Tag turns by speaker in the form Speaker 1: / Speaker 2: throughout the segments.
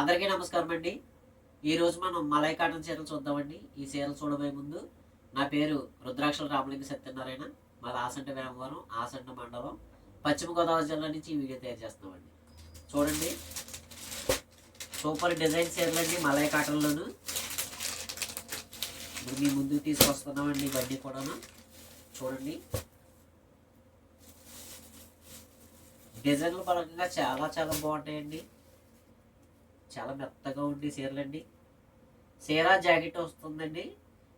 Speaker 1: అందరికీ నమస్కారం అండి. ఈరోజు మనం మలై కాటన్ చీరలు చూద్దామండి. ఈ చీరలు చూడబోయే ముందు నా పేరు రుద్రాక్షల రామలింగ సత్యనారాయణ. మాది ఆసంట వేమవరం ఆసంట మండలం పశ్చిమ గోదావరి జిల్లా నుంచి ఈ వీడియో తయారు చేస్తున్నామండి. చూడండి. సూపర్ డిజైన్ చీరలు అండి మలై కాటన్లోను. ఇప్పుడు మీ ముందుకు తీసుకొస్తున్నామండి ఇవన్నీ కూడాను. చూడండి. డిజైన్ల పరంగా చాలా చాలా బాగుంటాయండి. చాలా మెత్తగా ఉండే చీరలండి. చీర జాకెట్ వస్తుందండి.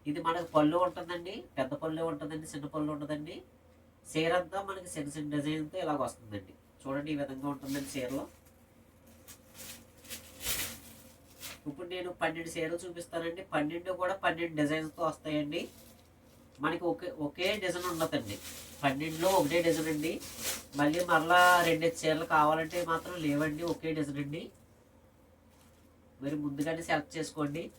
Speaker 1: ఇది మనకు పళ్ళు ఉంటుందండి. పెద్ద పళ్ళు ఉంటుందండి చిన్న పళ్ళు ఉంటుందండి. చీర అంతా మనకి చిన్న చిన్న డిజైన్తో ఇలాగ వస్తుందండి. చూడండి ఈ విధంగా ఉంటుందండి చీరలో. ఇప్పుడు నేను పన్నెండు చీరలు చూపిస్తానండి. పన్నెండు కూడా పన్నెండు డిజైన్స్తో వస్తాయండి. మనకి ఒకే ఒకే డిజైన్ ఉండదండి. పన్నెండులో ఒకటే డిజైన్ అండి. మళ్ళీ మరలా రెండు చీరలు కావాలంటే మాత్రం లేవండి. ఒకే డిజైన్ అండి. మీరు ముందుగానే సెలెక్ట్ చేసుకోండి.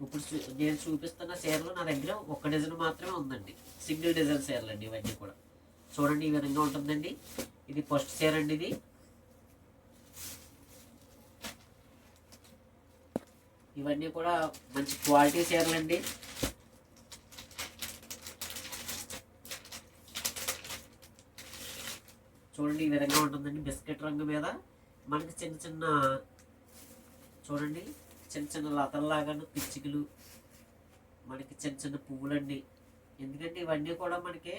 Speaker 1: ఇప్పుడు చూ- నేను చూపిస్తున్న చీరలు నా దగ్గర ఒక డిజైన్ మాత్రమే ఉందండి. సింగిల్ డిజైన్ చీరలు అండి ఇవన్నీ కూడా. చూడండి ఈ విధంగా ఉంటుందండి. ఇది ఫస్ట్ చీర అండి ఇది. ఇవన్నీ కూడా మంచి క్వాలిటీ చీరలు అండి. చూడండి ఈ విధంగా ఉంటుందండి బిస్కెట్ రంగు మీద. మనకి చిన్న చిన్న చూడండి చిన్న చిన్న లతల్లాగాను పిచ్చికలు మనకి చిన్న చిన్న పువ్వులండి ఎందుకంటే ఇవన్నీ కూడా మనకి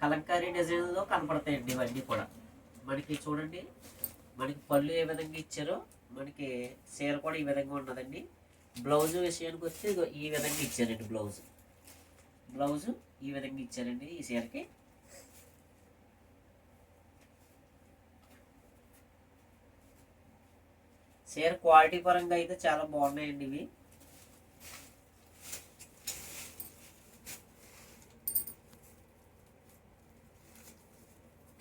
Speaker 1: కలంకారీ డిజైన్లో కనపడతాయండి ఇవన్నీ కూడా. మనకి చూడండి మనకి పళ్ళు ఏ విధంగా ఇచ్చారో మనకి చీర కూడా ఈ విధంగా ఉన్నదండి. బ్లౌజ్ విషయానికి వస్తే ఈ విధంగా ఇచ్చారండి బ్లౌజ్. బ్లౌజు ఈ విధంగా ఇచ్చారండి ఈ చీరకి. చీర క్వాలిటీ పరంగా అయితే చాలా బాగున్నాయండి ఇవి.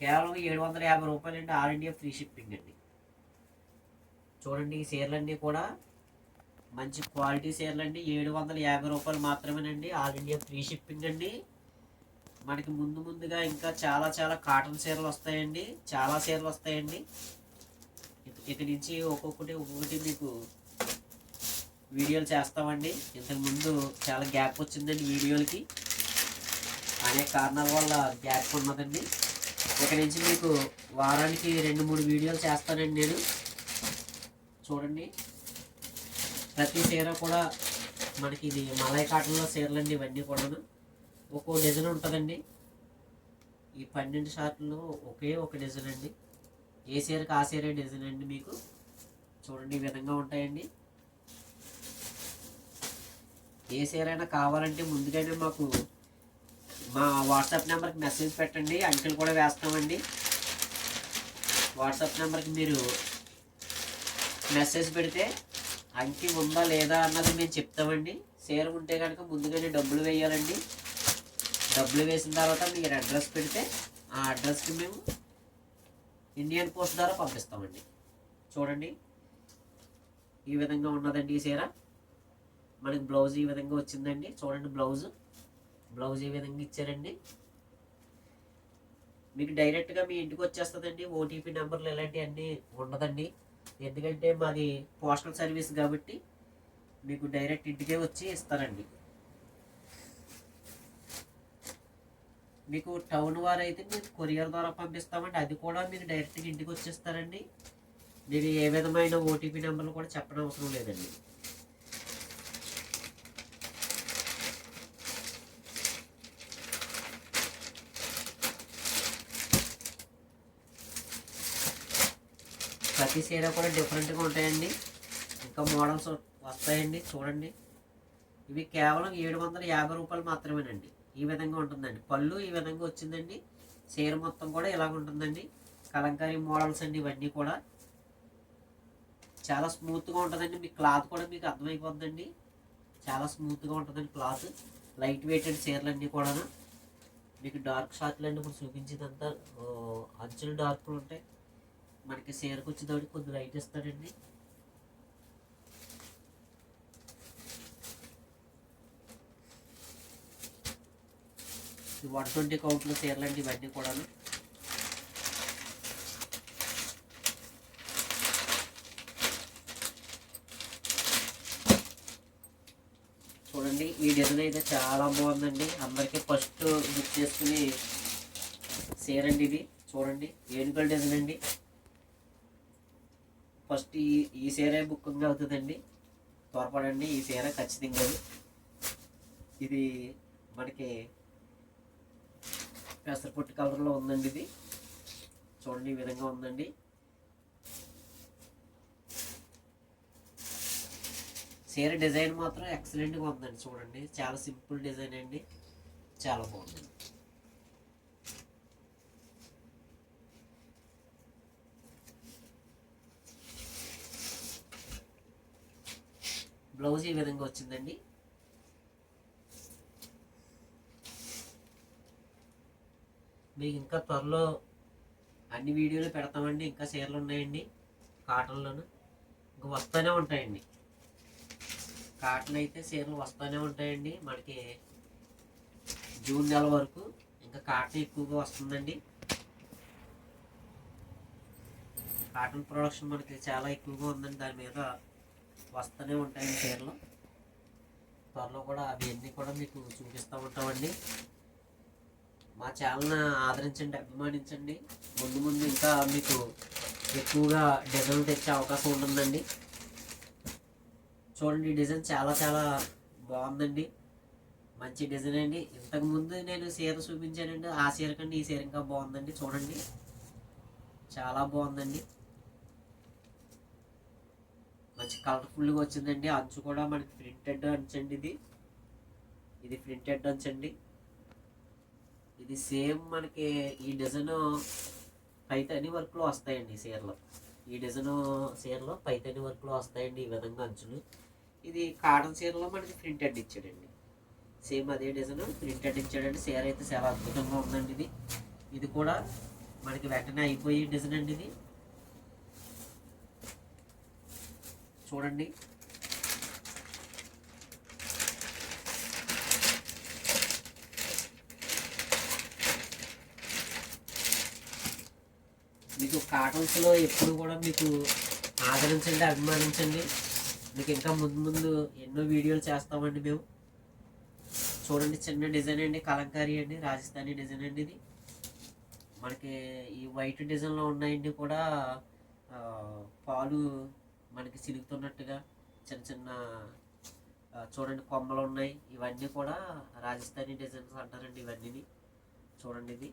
Speaker 1: కేవలం ఏడు వందల యాభై రూపాయలు అండి ఆల్ ఇండియా ఫ్రీ షిప్పింగ్ అండి. చూడండి ఈ చీరలన్నీ కూడా మంచి క్వాలిటీ చీరలు అండి ఏడు వందల యాభై రూపాయలు మాత్రమేనండి ఆల్ ఇండియా ఫ్రీ షిప్పింగ్ అండి. మనకి ముందు ముందుగా ఇంకా చాలా చాలా కాటన్ చీరలు వస్తాయండి. చాలా చీరలు వస్తాయండి. ఇక- నుంచి ఒక్కొక్కటి ఒక్కొక్కటి మీకు వీడియోలు చేస్తామండి. ఇంతకుముందు చాలా గ్యాప్ వచ్చిందండి వీడియోలకి. అనేక కారణాల వల్ల గ్యాప్ ఉన్నదండి. ఇక నుంచి మీకు వారానికి రెండు మూడు వీడియోలు చేస్తానండి నేను. చూడండి. ప్రతి చీర కూడా మనకి ఇది మలై కాటన్లో చీరలండి ఇవన్నీ కూడాను. ఒక్కో డిజైన్ ఉంటుందండి. ఈ పన్నెండు షార్ట్లు ఒకే ఒక డిజైన్ అండి. ఏ చీరకు ఆ చీర డిజైన్ అండి మీకు? చూడండి ఈ విధంగా ఉంటాయండి. ఏ సీరైనా కావాలంటే ముందుగానే మాకు మా వాట్సాప్ నెంబర్కి మెసేజ్ పెట్టండి. అంకెలు కూడా వేస్తామండి. వాట్సాప్ నెంబర్కి మీరు మెసేజ్ పెడితే అంకి ఉందా లేదా అన్నది మేము చెప్తామండి. చీర ఉంటే కనుక ముందుగానే డబ్బులు వేయాలండి. డబ్బులు వేసిన తర్వాత మీరు అడ్రస్ పెడితే ఆ అడ్రస్కి మేము ఇండియన్ పోస్ట్ ద్వారా పంపిస్తామండి. చూడండి. ఈ విధంగా ఉన్నదండి ఈ చీర. మనకి బ్లౌజ్ ఈ విధంగా వచ్చిందండి. చూడండి బ్లౌజ్. బ్లౌజ్ ఈ విధంగా ఇచ్చారండి. మీకు డైరెక్ట్గా మీ ఇంటికి వచ్చేస్తుందండి. ఓటీపీ నెంబర్లు ఇలాంటివన్నీ ఉండదండి. ఎందుకంటే మాది పోస్టల్ సర్వీస్ కాబట్టి మీకు డైరెక్ట్ ఇంటికే వచ్చి ఇస్తారండి. మీకు టౌన్ వారు అయితే మేము కొరియర్ ద్వారా పంపిస్తామండి. అది కూడా మీకు డైరెక్ట్గా ఇంటికి వచ్చేస్తారండి. మీరు ఏ విధమైన ఓటీపీ నెంబర్లు కూడా చెప్పడం అవసరం లేదండి. ప్రతి చీర కూడా డిఫరెంట్గా ఉంటాయండి. ఇంకా మోడల్స్ వస్తాయండి. చూడండి. ఇవి కేవలం ఏడు వందల యాభై రూపాయలు మాత్రమేనండి. ఈ విధంగా ఉంటుందండి. పళ్ళు ఈ విధంగా వచ్చిందండి. చీర మొత్తం కూడా ఇలాగ ఉంటుందండి. కలంకారీ మోడల్స్ అండి ఇవన్నీ కూడా. చాలా స్మూత్గా ఉంటుందండి. మీ క్లాత్ కూడా మీకు అర్థమైపోద్దండి. చాలా స్మూత్గా ఉంటుందండి క్లాత్. లైట్ వెయిటెడ్ చీరలన్నీ కూడా మీకు డార్క్ షార్ట్లు అండి ఇప్పుడు చూపించేదంతా. అంచులు డార్క్లు ఉంటాయి. మనకి చీరకు వచ్చేటప్పుడు కొద్ది లైట్ ఇస్తాడండి. వన్ ట్వంటీ కౌంట్లు చీరలండి ఇవన్నీ కూడాను. చూడండి ఈ డిజైన్ అయితే చాలా బాగుందండి. అందరికీ ఫస్ట్ బుక్ చేసుకుని చీర ఇది. చూడండి ఏనుగల డిజైన్ అండి. ఫస్ట్ ఈ ఈ సీరే బుక్ అవుతుందండి. త్వరపడండి ఈ చీర ఖచ్చితంగా ఇది మనకి పెసరపొట్టు కలర్లో ఉందండి ఇది. చూడండి ఈ విధంగా ఉందండి. చీర డిజైన్ మాత్రం ఎక్సలెంట్గా ఉందండి చూడండి. చాలా సింపుల్ డిజైన్ అండి. చాలా బాగుంది. బ్లౌజ్ ఈ విధంగా వచ్చిందండి. మీకు ఇంకా త్వరలో అన్ని వీడియోలు పెడతామండి ఇంకా చీరలు ఉన్నాయండి కాటన్లోను. ఇంకా వస్తూనే ఉంటాయండి. కాటన్ అయితే చీరలు వస్తూనే ఉంటాయండి. మనకి జూన్ నెల వరకు ఇంకా కాటన్ ఎక్కువగా వస్తుందండి. కాటన్ ప్రొడక్షన్ మనకి చాలా ఎక్కువగా ఉందండి. దాని మీద వస్తూనే ఉంటాయండి చీరలు. త్వరలో కూడా అవి అన్నీ కూడా మీకు చూపిస్తూ ఉంటామండి. మా ఛానల్ని ఆదరించండి అభిమానించండి. ముందు ముందు ఇంకా మీకు ఎక్కువగా డిజైన్ తెచ్చే అవకాశం ఉంటుందండి. చూడండి ఈ డిజైన్ చాలా చాలా బాగుందండి. మంచి డిజైన్ అండి. ఇంతకుముందు నేను చీర చూపించానండి. ఆ చీర కంటే ఈ చీర ఇంకా బాగుందండి. చూడండి. చాలా బాగుందండి. మంచి కలర్ఫుల్గా వచ్చిందండి. అంచు కూడా మనకి ప్రింటెడ్ అంచండి ఇది. ఇది ప్రింటెడ్ అంచండి. ఇది సేమ్ మనకి ఈ డిజైన్ పైతని వర్క్లో వస్తాయండి ఈ ఈ డిజైన్ చీరలో పైతని వర్క్లో వస్తాయండి ఈ విధంగా అంచులు. ఇది కాటన్ చీరలో మనకి ప్రింటెడ్ ఇచ్చాడండి. సేమ్ అదే డిజైన్ ప్రింటెడ్ ఇచ్చాడండి. చీర అయితే చాలా అద్భుతంగా ఉందండి ఇది. ఇది కూడా మనకి వెంటనే అయిపోయే డిజైన్ అండి ఇది. చూడండి. మీకు కార్టూన్స్లో ఎప్పుడు కూడా మీకు ఆదరించండి అభిమానించండి. మీకు ఇంకా ముందు ముందు ఎన్నో వీడియోలు చేస్తామండి మేము. చూడండి చిన్న డిజైన్ అండి కలంకారీ అండి రాజస్థానీ డిజైన్ అండి ఇది. మనకి ఈ వైట్ డిజైన్లో ఉన్నాయండి కూడా పాలు మనకి సిలుగుతున్నట్టుగా చిన్న చిన్న చూడండి కొమ్మలు ఉన్నాయి. ఇవన్నీ కూడా రాజస్థానీ డిజైన్స్ అంటారండి ఇవన్నీ చూడండి ఇది.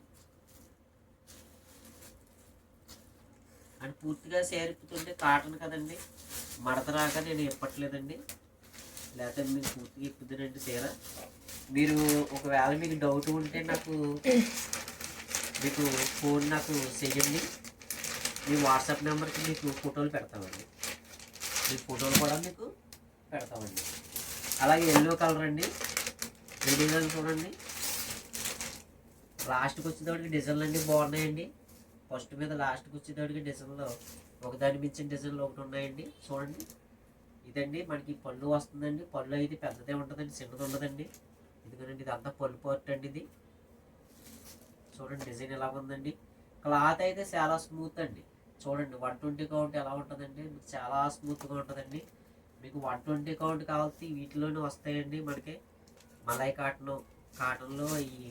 Speaker 1: అండ్ పూర్తిగా సేరిపోతుంటే కాటన్ కదండి. మడత రాక నేను ఇప్పట్లేదండి. లేకపోతే మీకు పూర్తిగా ఇప్పుదునండి చీర. మీరు ఒకవేళ మీకు డౌట్ ఉంటే నాకు మీకు ఫోన్ నాకు చేయండి మీ వాట్సాప్ నెంబర్కి మీకు ఫోటోలు పెడతామండి. మీ ఫోటోలు కూడా మీకు పెడతామండి. అలాగే ఎల్లో కలర్ అండి. ఈ డిజైన్ చూడండి. లాస్ట్కి వచ్చేటప్పటికి డిజైన్లు అన్నీ బాగున్నాయండి. ఫస్ట్ మీద లాస్ట్కి వచ్చేటప్పటికి డిజైన్లో ఒకదాని మించిన డిజైన్లు ఒకటి ఉన్నాయండి. చూడండి. ఇదండి మనకి పళ్ళు వస్తుందండి. పళ్ళు అయితే పెద్దదే ఉంటుందండి చిన్నది ఉండదండి. ఎందుకంటే ఇది అంతా పళ్ళు పార్ట్ అండి ఇది. చూడండి డిజైన్ ఎలా ఉందండి. క్లాత్ అయితే చాలా స్మూత్ అండి. చూడండి వన్ ట్వంటీ కౌంట్ ఎలా ఉంటుందండి? మీకు చాలా స్మూత్గా ఉంటుందండి. మీకు వన్ ట్వంటీ కౌంట్ కావాల్సి వీటిలోనే వస్తాయండి మనకి. మలై కాటన్ కాటన్లో ఈ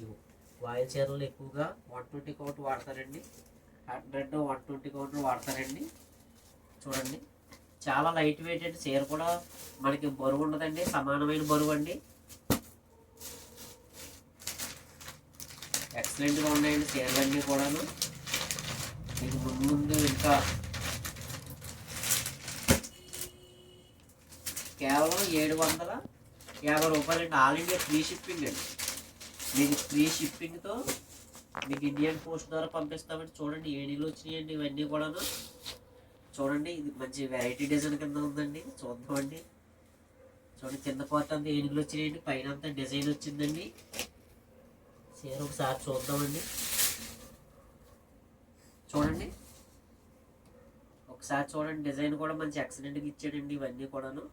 Speaker 1: వాయిల్ చీరలు ఎక్కువగా వన్ ట్వంటీ కౌంట్ వాడతారండి. హండ్రెడ్ వన్ ట్వంటీ కౌంటర్ వాడతారండి. చూడండి. చాలా లైట్ వెయిట్ అండి చీర కూడా మనకి బరువు ఉండదండి. సమానమైన బరువు అండి. ఎక్సలెంట్గా ఉన్నాయండి చీరలన్నీ కూడాను. మీకు ముందు ముందు ఇంకా కేవలం ఏడు వందల యాభై రూపాయలండి. ఆల్ ఇండియా ఫ్రీ షిప్పింగ్ అండి. మీకు ఫ్రీ షిప్పింగ్తో మీకు ఇండియన్ పోస్ట్ ద్వారా పంపిస్తామండి. చూడండి ఏడీలు వచ్చినాయండి ఇవన్నీ కూడాను. చూడండి ఇది మంచి వెరైటీ డిజైన్ కింద ఉందండి. చూద్దామండి. చూడండి కింద పార్ట్ అంతా ఏనుగులు వచ్చినాయండి పైన అంతా డిజైన్ వచ్చిందండి. చీర ఒకసారి చూద్దామండి. చూడండి. ఒకసారి చూడండి డిజైన్ కూడా మంచి ఎక్సలెంట్గా ఇచ్చాడండి ఇవన్నీ కూడాను.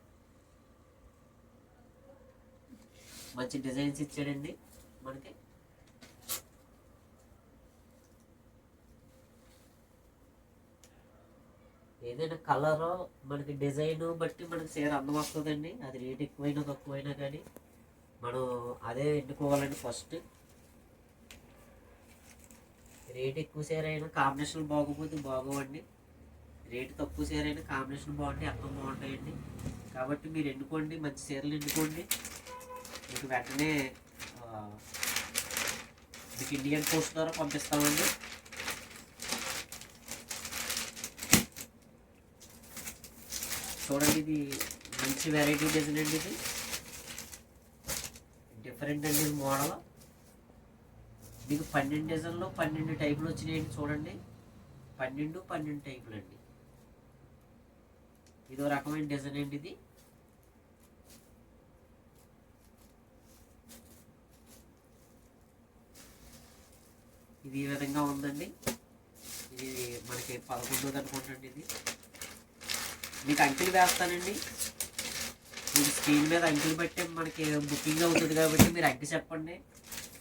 Speaker 1: మంచి డిజైన్స్ ఇచ్చాడండి మనకి. ఏదైనా కలర్ మనకి డిజైన్ బట్టి మనకి చీర అందం వస్తుందండి అది రేట్ ఎక్కువైనా తక్కువైనా కానీ మనం అదే ఎన్నుకోవాలండి ఫస్ట్. రేట్ ఎక్కువ చీర అయినా కాంబినేషన్ బాగోపోతే బాగోవండి. రేట్ తక్కువ చీర అయినా కాంబినేషన్ బాగుంటాయి అర్థం బాగుంటాయండి. కాబట్టి మీరు ఎన్నుకోండి మంచి చీరలు ఎన్నుకోండి. మీకు వెంటనే మీకు ఇండియన్ పోస్ట్ ద్వారా పంపిస్తామండి. చూడండి ఇది మంచి వెరైటీ డిజైన్ అండి ఇది. డిఫరెంట్ అండి ఇది మోడల్ మీకు పన్నెండు డిజైన్లో పన్నెండు టైపులు వచ్చినాయండి చూడండి. పన్నెండు పన్నెండు టైపులు అండి. ఇదో రకమైన డిజైన్ అండి ఇది. ఇది ఈ విధంగా ఉందండి. ఇది మనకి పదకొండోది అనుకుంటండి ఇది. మీకు అంకెలు వేస్తానండి. మీరు స్క్రీన్ మీద అంకెలు బట్టి మనకి బుకింగ్ అవుతుంది కాబట్టి మీరు అంకె చెప్పండి.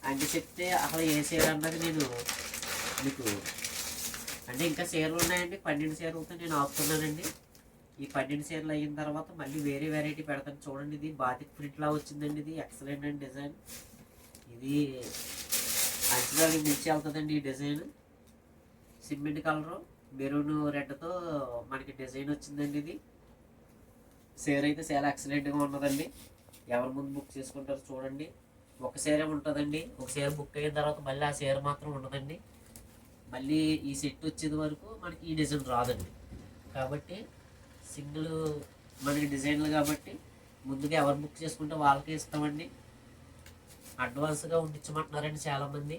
Speaker 1: అంకె చెప్తే అసలు ఏ చీర అన్నది నేను మీకు అంటే ఇంకా చీరలు ఉన్నాయండి. పన్నెండు సేర్లతో నేను ఆపుతున్నానండి. ఈ పన్నెండు చీరలు అయిన తర్వాత మళ్ళీ వేరే వెరైటీ పెడతాను. చూడండి ఇది బాతిక్ ప్రింట్లా వచ్చిందండి ఇది. ఎక్సలెంట్ అండి డిజైన్. ఇది అంచనాలు మించి వెళ్తుందండి ఈ డిజైన్. Cement colour. మెరూన్ రెడ్తో మనకి డిజైన్ వచ్చిందండి ఇది. సేర్ అయితే చాలా ఎక్సలెంట్గా ఉన్నదండి. ఎవరి ముందు బుక్ చేసుకుంటారో చూడండి. ఒక సేరే ఉంటుందండి. ఒక సేర్ బుక్ అయిన తర్వాత మళ్ళీ ఆ సేర్ మాత్రం ఉండదండి. మళ్ళీ ఈ సెట్ వచ్చేది వరకు మనకి ఈ డిజైన్ రాదండి. కాబట్టి సింగిల్ మనకి డిజైన్లు కాబట్టి ముందుగా ఎవరు బుక్ చేసుకుంటే వాళ్ళకే ఇస్తామండి. అడ్వాన్స్గా ఉండించమంటున్నారండి చాలామంది.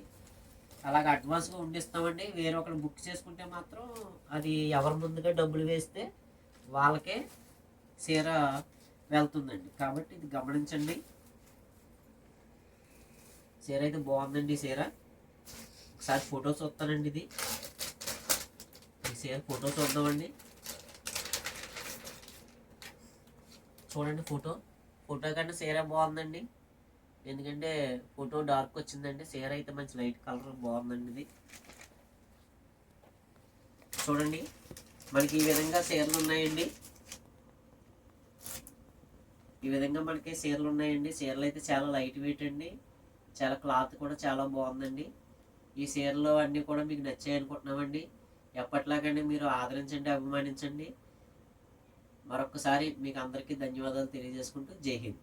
Speaker 1: అలాగ అడ్వాన్స్గా ఉండిస్తామండి. వేరొకరు బుక్ చేసుకుంటే మాత్రం అది ఎవరి ముందుగా డబ్బులు వేస్తే వాళ్ళకే చీర వెళ్తుందండి. కాబట్టి ఇది గమనించండి. చీర అయితే బాగుందండి ఈ చీర. ఒకసారి ఫోటో చూస్తానండి ఇది. ఈ చీర ఫోటో చూద్దామండి. చూడండి ఫోటో ఫోటో కంటే చీర బాగుందండి. ఎందుకంటే ఫోటో డార్క్ వచ్చిందండి. చీర అయితే మంచి లైట్ కలర్ బాగుందండి ఇది. చూడండి. మనకి ఈ విధంగా చీరలు ఉన్నాయండి. ఈ విధంగా మనకి చీరలు ఉన్నాయండి. చీరలు అయితే చాలా లైట్ వెయిట్ అండి. చాలా క్లాత్ కూడా చాలా బాగుందండి. ఈ చీరలు అన్నీ కూడా మీకు నచ్చాయి అనుకుంటున్నామండి. ఎప్పట్లాగండి మీరు ఆదరించండి అభిమానించండి. మరొకసారి మీకు అందరికీ ధన్యవాదాలు తెలియజేసుకుంటూ జై హింద్.